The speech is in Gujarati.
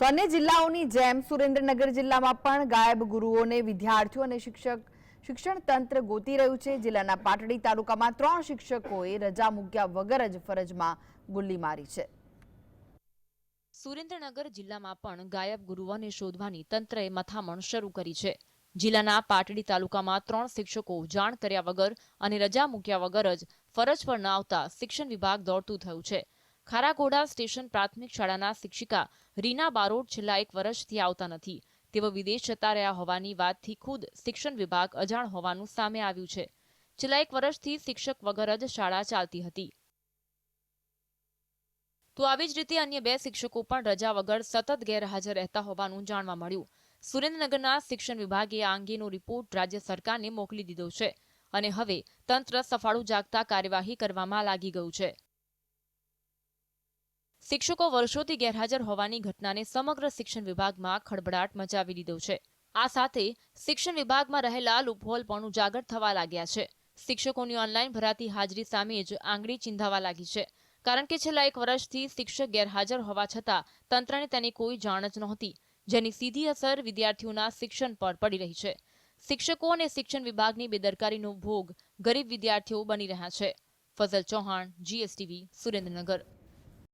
તો અન્ય જિલ્લાઓની જેમ સુરેન્દ્રનગર જિલ્લામાં પણ ગાયબ ગુરુઓને વિદ્યાર્થીઓ અને શિક્ષક શિક્ષણ તંત્ર ગોતી રહ્યું છે. જિલ્લાના પાટડી તાલુકામાં ત્રણ શિક્ષકોએ રજા મૂક્યા વગર જ ફરજમાં ગુલ્લી મારી છે. સુરેન્દ્રનગર જિલ્લામાં પણ ગાયબ ગુરુઓને શોધવાની તંત્રએ મથામણ શરૂ કરી છે. જિલ્લાના પાટડી તાલુકામાં ત્રણ શિક્ષકો જાણ કર્યા વગર અને રજા મૂક્યા વગર જ ફરજ પર ન આવતા શિક્ષણ વિભાગ દોડતું થયું છે. ખારાગોડા સ્ટેશન પ્રાથમિક શાળાના શિક્ષિકા રીના બારોટ છેલ્લા એક વર્ષથી આવતા નથી. તેઓ વિદેશ જતા રહ્યા હોવાની વાતથી ખુદ શિક્ષણ વિભાગ અજાણ હોવાનું સામે આવ્યું છે. છેલ્લા એક વર્ષથી શિક્ષક વગર જ શાળા ચાલતી હતી. તો આવી જ રીતે અન્ય બે શિક્ષકો પણ રજા વગર સતત ગેરહાજર રહેતા હોવાનું જાણવા મળ્યું. સુરેન્દ્રનગરના શિક્ષણ વિભાગે આ અંગેનો રિપોર્ટ રાજ્ય સરકારને મોકલી દીધો છે અને હવે તંત્ર સફાળું જાગતા કાર્યવાહી કરવામાં લાગી ગયું છે. શિક્ષકો વર્ષોથી ગેરહાજર હોવાની ઘટનાને સમગ્ર શિક્ષણ વિભાગમાં ખળભળાટ મચાવી દીધો છે. આ સાથે શિક્ષણ વિભાગમાં રહેલા લૂપહોલ પણ ઉજાગર થવા લાગ્યા છે. શિક્ષકોની ઓનલાઈન ભરાતી હાજરી સામે જ આંગળી ચીંધાવા લાગી છે. કારણ કે છેલ્લા એક વર્ષથી શિક્ષક ગેરહાજર હોવા છતાં તંત્રને તેની કોઈ જાણ જ નહોતી, જેની સીધી અસર વિદ્યાર્થીઓના શિક્ષણ પર પડી રહી છે. શિક્ષકો અને શિક્ષણ વિભાગની બેદરકારીનો ભોગ ગરીબ વિદ્યાર્થીઓ બની રહ્યા છે. ફઝલ ચૌહાણ જીએસટીવી સુરેન્દ્રનગર.